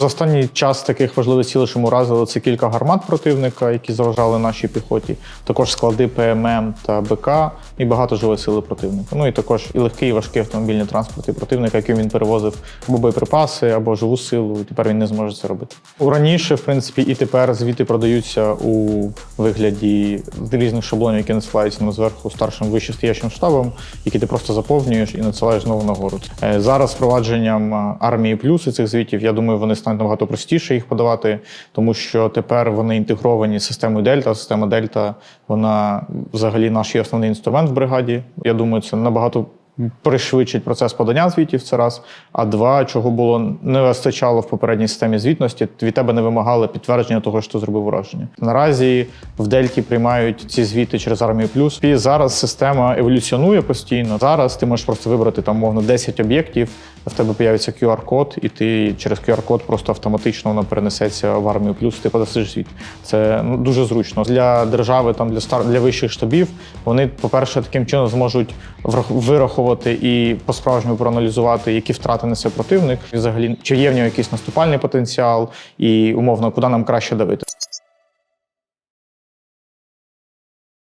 За останній час таких важливих цілей, що ми уразили, це кілька гармат противника, які заважали нашій піхоті, також склади ПММ та БК і багато живої сили противника. Ну і також і легкий, і важкий автомобільні транспорти противника, яким він перевозив або боєприпаси, або живу силу. І тепер він не зможе це робити. Раніше, в принципі, і тепер звіти продаються у вигляді різних шаблонів, які надсилаються нам зверху старшим вищестоящим штабом, які ти просто заповнюєш і надсилаєш знову нагору. Е, Зараз впровадженням армії плюс і цих звітів, я думаю, вони стануть набагато простіше їх подавати, тому що тепер вони інтегровані з системою Дельта. Система Дельта, вона взагалі наш є основний інструмент в бригаді. Я думаю, це набагато пришвидшить процес подання звітів. Це раз. А два, чого було не вистачало в попередній системі звітності, від тебе не вимагали підтвердження того, що ти зробив ураження. Наразі в Дельті приймають ці звіти через армію плюс. І зараз система еволюціонує постійно. Зараз ти можеш просто вибрати там мовно 10 об'єктів. В тебе появиться QR-код, і ти через QR-код просто автоматично воно перенесеться в армію плюс. Ти подасиш звіт. Це ну, дуже зручно для держави, там для стар для вищих штабів. Вони, по-перше, таким чином зможуть вирахувати і по-справжньому проаналізувати, які втрати несе противник, і взагалі чи є в нього якийсь наступальний потенціал, і умовно, куди нам краще давити.